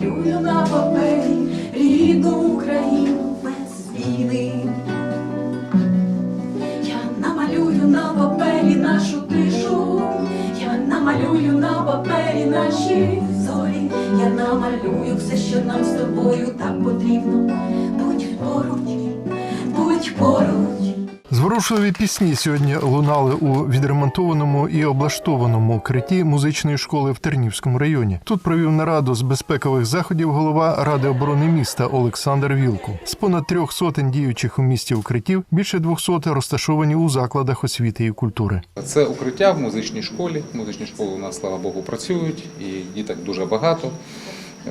намалюю на папері рідну Україну без війни. Я намалюю на папері нашу тишу, я намалюю на папері наші зорі, я намалюю все, що нам з тобою так потрібно. Зворушливі пісні сьогодні лунали у відремонтованому і облаштованому укритті музичної школи в Тернівському районі. Тут провів нараду з безпекових заходів голова ради оборони міста Олександр Вілку. З понад трьох сотень діючих у місті укриттів більше 200 розташовані у закладах освіти і культури. Це укриття в музичній школі. Музичні школи у нас, слава Богу, працюють і діток дуже багато. Е,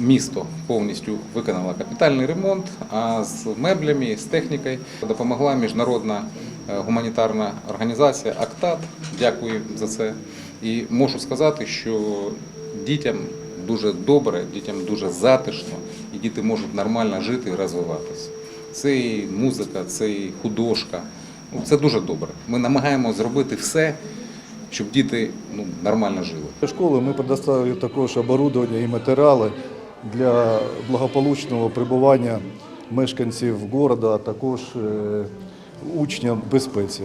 Місто повністю виконало капітальний ремонт, а з меблями, з технікою допомогла міжнародна е, гуманітарна організація АКТАТ. Дякую за це. І можу сказати, що дітям дуже добре, дітям дуже затишно, і діти можуть нормально жити і розвиватися. Це і музика, це і художка. Це дуже добре. Ми намагаємося зробити все, щоб діти ну, нормально жили. Для школи ми предоставили також оборудовання і матеріали для благополучного прибування мешканців міста, а також е, учням безпеці.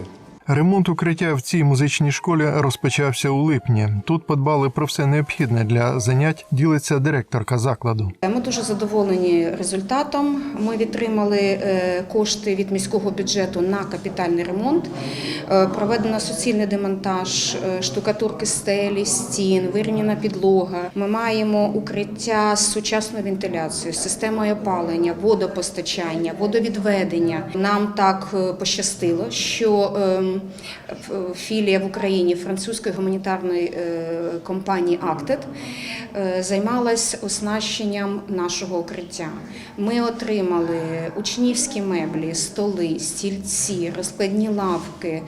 Ремонт укриття в цій музичній школі розпочався у липні. Тут подбали про все необхідне для занять. Ділиться директорка закладу. Ми дуже задоволені результатом. Ми відтримали е, кошти від міського бюджету на капітальний ремонт. Е, Проведено суцільний демонтаж е, штукатурки стелі, стін, вирівняна підлога. Ми маємо укриття з сучасною вентиляцією, системою опалення, водопостачання, водовідведення. Нам так пощастило, що ем, філія в Україні французької гуманітарної е, компанії Актед займалась оснащенням нашого укриття. Ми отримали учнівські меблі, столи, стільці, розкладні лавки,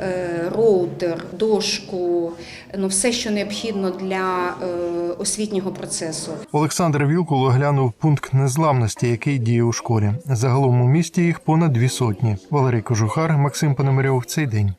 е, роутер, дошку, ну все, що необхідно для е, освітнього процесу. Олександр Вілкул оглянув пункт незламності, який діє у школі. Загалом у місті їх понад дві сотні. Валерій Кожухар, Максим Пономарьов. Цей день.